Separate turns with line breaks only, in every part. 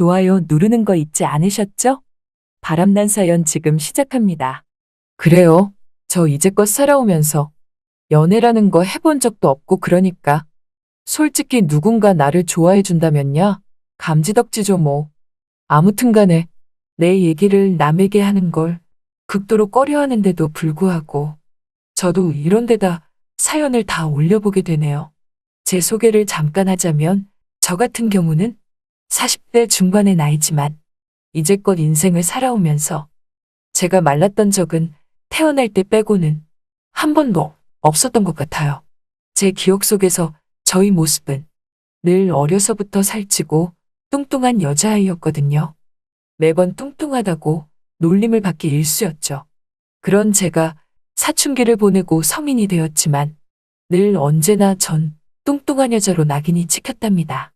좋아요 누르는 거 잊지 않으셨죠? 바람난 사연 지금 시작합니다. 그래요. 저 이제껏 살아오면서 연애라는 거 해본 적도 없고 그러니까 솔직히 누군가 나를 좋아해 준다면야 감지덕지죠 뭐. 아무튼 간에 내 얘기를 남에게 하는 걸 극도로 꺼려하는데도 불구하고 저도 이런 데다 사연을 다 올려보게 되네요. 제 소개를 잠깐 하자면 저 같은 경우는 40대 중반의 나이지만 이제껏 인생을 살아오면서 제가 말랐던 적은 태어날 때 빼고는 한 번도 없었던 것 같아요. 제 기억 속에서 저희 모습은 늘 어려서부터 살찌고 뚱뚱한 여자아이였거든요. 매번 뚱뚱하다고 놀림을 받기 일쑤였죠. 그런 제가 사춘기를 보내고 성인이 되었지만 늘 언제나 전 뚱뚱한 여자로 낙인이 찍혔답니다.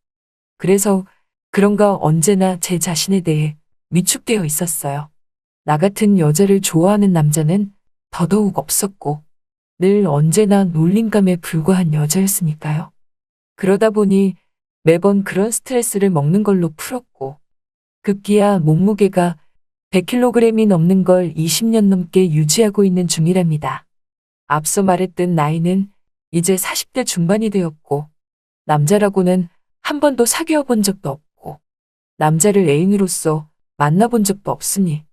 그래서 그런가 언제나 제 자신에 대해 위축되어 있었어요. 나 같은 여자를 좋아하는 남자는 더더욱 없었고 늘 언제나 놀림감에 불과한 여자였으니까요. 그러다 보니 매번 그런 스트레스를 먹는 걸로 풀었고 급기야 몸무게가 100kg이 넘는 걸 20년 넘게 유지하고 있는 중이랍니다. 앞서 말했던 나이는 이제 40대 중반이 되었고 남자라고는 한 번도 사귀어 본 적도 없고 남자를 애인으로서 만나본 적도 없으니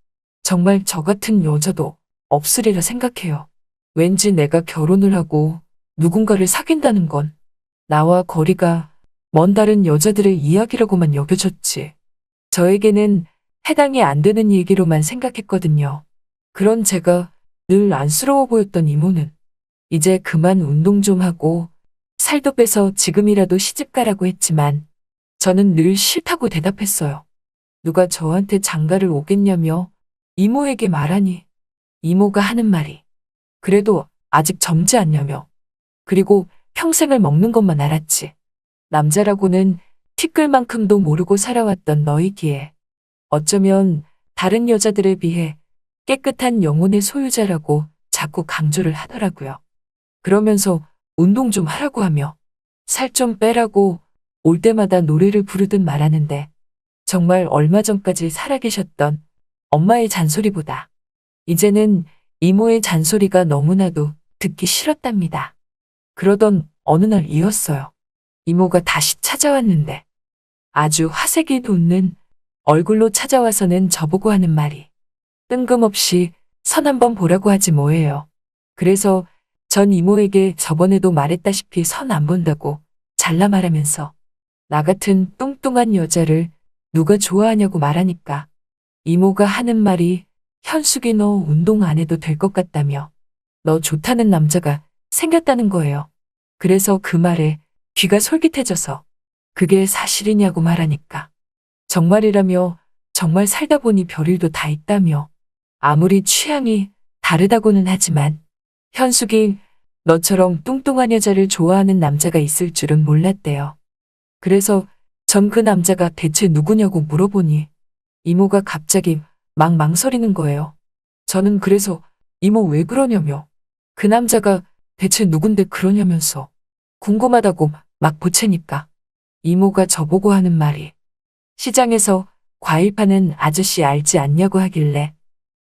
정말 저 같은 여자도 없으리라 생각해요. 왠지 내가 결혼을 하고 누군가를 사귄다는 건 나와 거리가 먼 다른 여자들의 이야기라고만 여겨졌지. 저에게는 해당이 안 되는 얘기로만 생각했거든요. 그런 제가 늘 안쓰러워 보였던 이모는 이제 그만 운동 좀 하고 살도 빼서 지금이라도 시집 가라고 했지만 저는 늘 싫다고 대답했어요. 누가 저한테 장가를 오겠냐며 이모에게 말하니 이모가 하는 말이 그래도 아직 젊지 않냐며 그리고 평생을 먹는 것만 알았지. 남자라고는 티끌만큼도 모르고 살아왔던 너이기에 어쩌면 다른 여자들에 비해 깨끗한 영혼의 소유자라고 자꾸 강조를 하더라고요. 그러면서 운동 좀 하라고 하며 살 좀 빼라고 올 때마다 노래를 부르듯 말하는데 정말 얼마 전까지 살아계셨던 엄마의 잔소리보다 이제는 이모의 잔소리가 너무나도 듣기 싫었답니다. 그러던 어느 날 이었어요. 이모가 다시 찾아왔는데 아주 화색이 돋는 얼굴로 찾아와서는 저보고 하는 말이 뜬금없이 선 한번 보라고 하지 뭐예요. 그래서 전 이모에게 저번에도 말했다시피 선 안 본다고 잘라 말하면서 나 같은 뚱뚱한 여자를 누가 좋아하냐고 말하니까 이모가 하는 말이 현숙이 너 운동 안 해도 될 것 같다며 너 좋다는 남자가 생겼다는 거예요. 그래서 그 말에 귀가 솔깃해져서 그게 사실이냐고 말하니까 정말이라며 정말 살다 보니 별일도 다 있다며 아무리 취향이 다르다고는 하지만 현숙이 너처럼 뚱뚱한 여자를 좋아하는 남자가 있을 줄은 몰랐대요. 그래서 전 그 남자가 대체 누구냐고 물어보니 이모가 갑자기 막 망설이는 거예요. 저는 그래서 이모 왜 그러냐며 그 남자가 대체 누군데 그러냐면서 궁금하다고 막 보채니까 이모가 저보고 하는 말이 시장에서 과일 파는 아저씨 알지 않냐고 하길래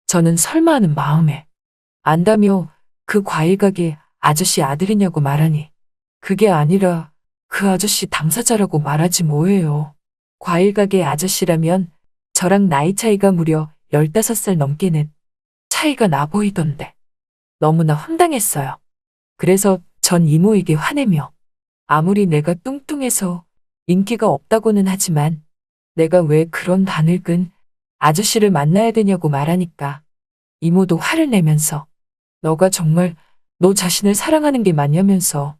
저는 설마 하는 마음에 안다며 그 과일 가게 아저씨 아들이냐고 말하니 그게 아니라 그 아저씨 당사자라고 말하지 뭐예요. 과일 가게 아저씨라면 저랑 나이 차이가 무려 15살 넘게는 차이가 나 보이던데 너무나 황당했어요. 그래서 전 이모에게 화내며 아무리 내가 뚱뚱해서 인기가 없다고는 하지만 내가 왜 그런 바늘끈 아저씨를 만나야 되냐고 말하니까 이모도 화를 내면서 너가 정말 너 자신을 사랑하는 게 맞냐면서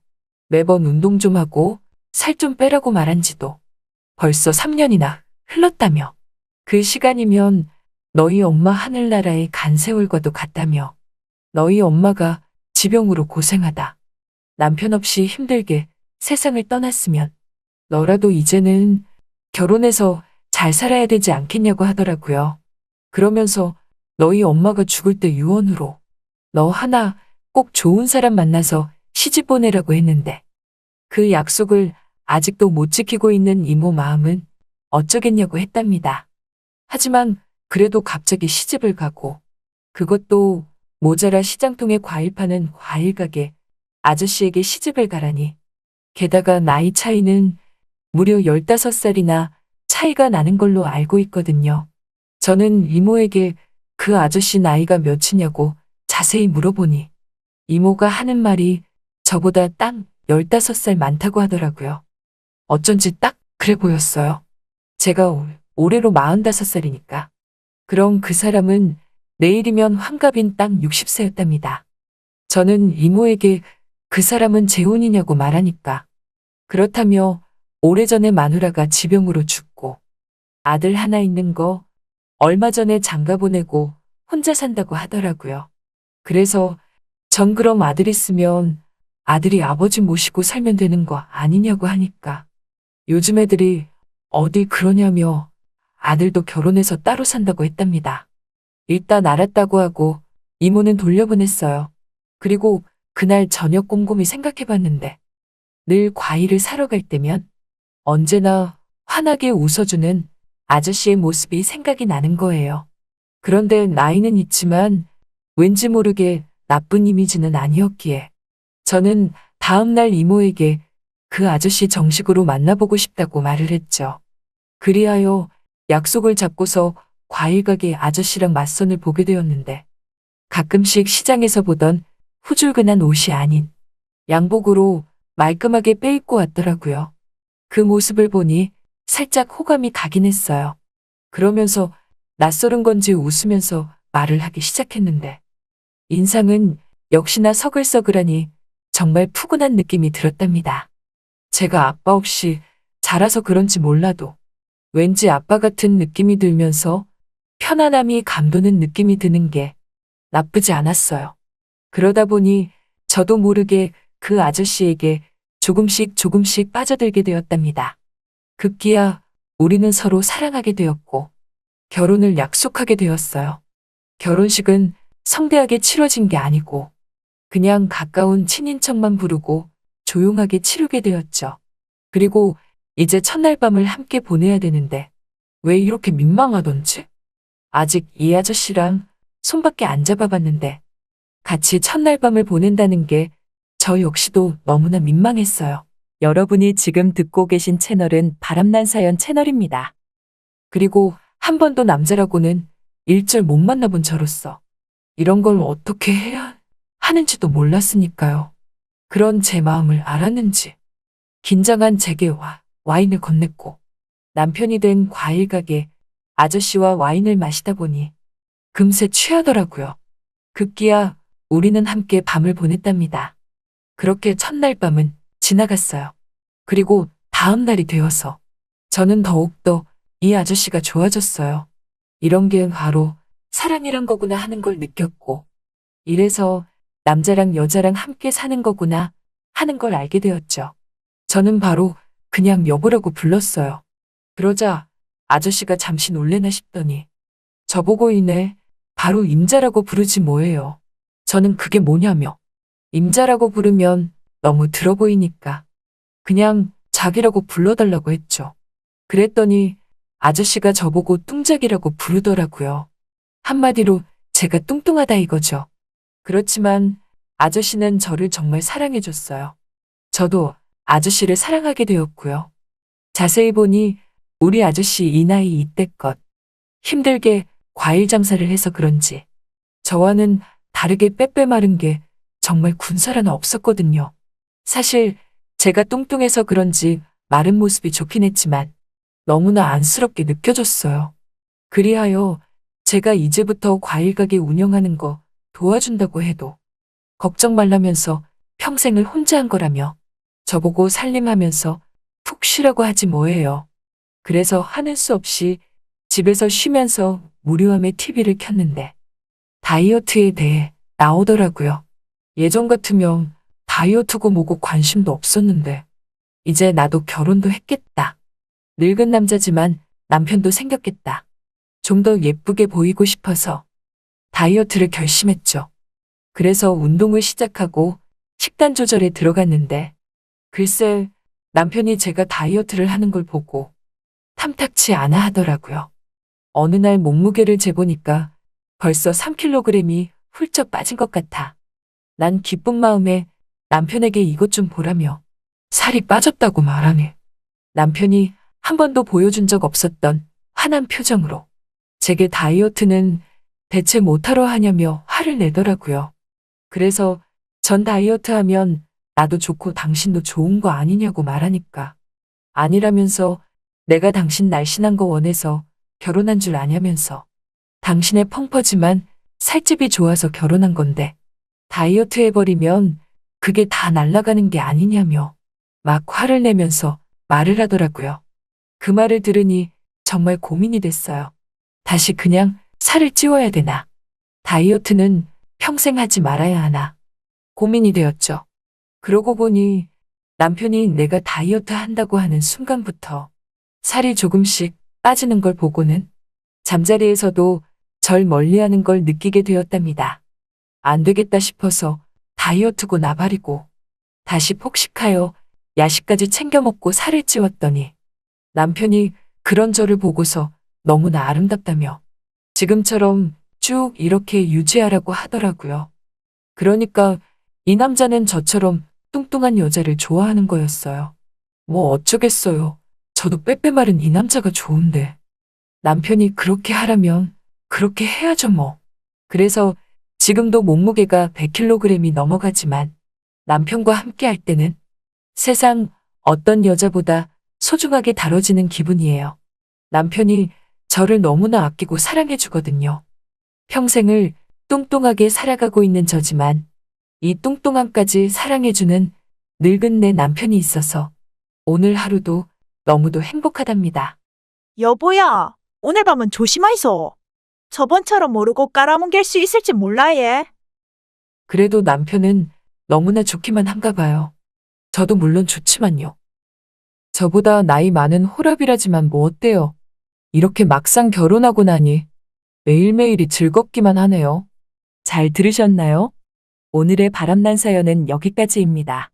매번 운동 좀 하고 살 좀 빼라고 말한 지도 벌써 3년이나 흘렀다며. 그 시간이면 너희 엄마 하늘나라의 간 세월과도 같다며. 너희 엄마가 지병으로 고생하다. 남편 없이 힘들게 세상을 떠났으면. 너라도 이제는 결혼해서 잘 살아야 되지 않겠냐고 하더라고요. 그러면서 너희 엄마가 죽을 때 유언으로 너 하나 꼭 좋은 사람 만나서 시집 보내라고 했는데 그 약속을 아직도 못 지키고 있는 이모 마음은 어쩌겠냐고 했답니다. 하지만 그래도 갑자기 시집을 가고 그것도 모자라 시장통에 과일 파는 과일 가게 아저씨에게 시집을 가라니. 게다가 나이 차이는 무려 15살이나 차이가 나는 걸로 알고 있거든요. 저는 이모에게 그 아저씨 나이가 몇이냐고 자세히 물어보니 이모가 하는 말이 저보다 딱 15살 많다고 하더라고요. 어쩐지 딱 그래 보였어요. 제가 올- 올해로 45살이니까. 그럼 그 사람은 내일이면 환갑인 딱 60세였답니다. 저는 이모에게 그 사람은 재혼이냐고 말하니까. 그렇다며 오래전에 마누라가 지병으로 죽고 아들 하나 있는 거 얼마 전에 장가 보내고 혼자 산다고 하더라고요. 그래서 전 그럼 아들 있으면 아들이 아버지 모시고 살면 되는 거 아니냐고 하니까 요즘 애들이 어디 그러냐며 아들도 결혼해서 따로 산다고 했답니다. 일단 알았다고 하고 이모는 돌려보냈어요. 그리고 그날 저녁 곰곰이 생각해봤는데 늘 과일을 사러 갈 때면 언제나 환하게 웃어주는 아저씨의 모습이 생각이 나는 거예요. 그런데 나이는 있지만 왠지 모르게 나쁜 이미지는 아니었기에 저는 다음 날 이모에게 그 아저씨 정식으로 만나보고 싶다고 말을 했죠. 그리하여 약속을 잡고서 과일 가게 아저씨랑 맞선을 보게 되었는데 가끔씩 시장에서 보던 후줄근한 옷이 아닌 양복으로 말끔하게 빼입고 왔더라고요. 그 모습을 보니 살짝 호감이 가긴 했어요. 그러면서 낯설은 건지 웃으면서 말을 하기 시작했는데 인상은 역시나 서글서글하니 정말 푸근한 느낌이 들었답니다. 제가 아빠 없이 자라서 그런지 몰라도 왠지 아빠 같은 느낌이 들면서 편안함이 감도는 느낌이 드는 게 나쁘지 않았어요. 그러다 보니 저도 모르게 그 아저씨에게 조금씩 조금씩 빠져들게 되었답니다. 급기야 우리는 서로 사랑하게 되었고 결혼을 약속하게 되었어요. 결혼식은 성대하게 치러진 게 아니고 그냥 가까운 친인척만 부르고 조용하게 치르게 되었죠. 그리고 이제 첫날 밤을 함께 보내야 되는데 왜 이렇게 민망하던지. 아직 이 아저씨랑 손밖에 안 잡아봤는데 같이 첫날 밤을 보낸다는 게 저 역시도 너무나 민망했어요. 여러분이 지금 듣고 계신 채널은 바람난 사연 채널입니다. 그리고 한 번도 남자라고는 일절 못 만나본 저로서 이런 걸 어떻게 해야 하는지도 몰랐으니까요. 그런 제 마음을 알았는지 긴장한 제게 와, 와인을 건넸고 남편이 된 과일 가게 아저씨와 와인을 마시다 보니 금세 취하더라고요. 급기야 우리는 함께 밤을 보냈답니다. 그렇게 첫날 밤은 지나갔어요. 그리고 다음 날이 되어서 저는 더욱더 이 아저씨가 좋아졌어요. 이런 게 바로 사랑이란 거구나 하는 걸 느꼈고 이래서 남자랑 여자랑 함께 사는 거구나 하는 걸 알게 되었죠. 저는 바로 그냥 여보라고 불렀어요. 그러자 아저씨가 잠시 놀래나 싶더니 저보고 이네 바로 임자라고 부르지 뭐예요. 저는 그게 뭐냐며 임자라고 부르면 너무 들어 보이니까 그냥 자기라고 불러달라고 했죠. 그랬더니 아저씨가 저보고 뚱작이라고 부르더라고요. 한마디로 제가 뚱뚱하다 이거죠. 그렇지만 아저씨는 저를 정말 사랑해줬어요. 저도 아저씨를 사랑하게 되었고요. 자세히 보니 우리 아저씨 이 나이 이때껏 힘들게 과일 장사를 해서 그런지 저와는 다르게 빼빼 마른 게 정말 하나 없었거든요. 사실 제가 뚱뚱해서 그런지 마른 모습이 좋긴 했지만 너무나 안쓰럽게 느껴졌어요. 그리하여 제가 이제부터 과일 가게 운영하는 거 도와준다고 해도 걱정 말라면서 평생을 혼자 한 거라며 저보고 살림하면서 푹 쉬라고 하지 뭐예요. 그래서 하는 수 없이 집에서 쉬면서 무료함에 TV를 켰는데 다이어트에 대해 나오더라고요. 예전 같으면 다이어트고 뭐고 관심도 없었는데 이제 나도 결혼도 했겠다. 늙은 남자지만 남편도 생겼겠다. 좀 더 예쁘게 보이고 싶어서 다이어트를 결심했죠. 그래서 운동을 시작하고 식단 조절에 들어갔는데 글쎄 남편이 제가 다이어트를 하는 걸 보고 탐탁치 않아 하더라고요. 어느 날 몸무게를 재보니까 벌써 3kg이 훌쩍 빠진 것 같아. 난 기쁜 마음에 남편에게 이것 좀 보라며 살이 빠졌다고 말하니 남편이 한 번도 보여준 적 없었던 환한 표정으로 제게 다이어트는 대체 못하러 하냐며 화를 내더라고요. 그래서 전 다이어트 하면 나도 좋고 당신도 좋은 거 아니냐고 말하니까 아니라면서 내가 당신 날씬한 거 원해서 결혼한 줄 아냐면서 당신의 펑퍼지만 살집이 좋아서 결혼한 건데 다이어트 해버리면 그게 다 날아가는 게 아니냐며 막 화를 내면서 말을 하더라고요. 그 말을 들으니 정말 고민이 됐어요. 다시 그냥 살을 찌워야 되나? 다이어트는 평생 하지 말아야 하나? 고민이 되었죠. 그러고 보니 남편이 내가 다이어트 한다고 하는 순간부터 살이 조금씩 빠지는 걸 보고는 잠자리에서도 절 멀리하는 걸 느끼게 되었답니다. 안 되겠다 싶어서 다이어트고 나발이고 다시 폭식하여 야식까지 챙겨 먹고 살을 찌웠더니 남편이 그런 저를 보고서 너무나 아름답다며 지금처럼 쭉 이렇게 유지하라고 하더라고요. 그러니까 이 남자는 저처럼 뚱뚱한 여자를 좋아하는 거였어요. 뭐 어쩌겠어요. 저도 빼빼 마른 이 남자가 좋은데. 남편이 그렇게 하라면 그렇게 해야죠 뭐. 그래서 지금도 몸무게가 100kg이 넘어가지만 남편과 함께 할 때는 세상 어떤 여자보다 소중하게 다뤄지는 기분이에요. 남편이 저를 너무나 아끼고 사랑해 주거든요. 평생을 뚱뚱하게 살아가고 있는 저지만 이 뚱뚱함까지 사랑해 주는 늙은 내 남편이 있어서 오늘 하루도 너무도 행복하답니다.
여보야, 오늘 밤은 조심하이소. 저번처럼 모르고 깔아뭉갤 수 있을지 몰라 얘.
그래도 남편은 너무나 좋기만 한가 봐요. 저도 물론 좋지만요. 저보다 나이 많은 호랍이라지만 뭐 어때요? 이렇게 막상 결혼하고 나니 매일매일이 즐겁기만 하네요. 잘 들으셨나요? 오늘의 바람난 사연은 여기까지입니다.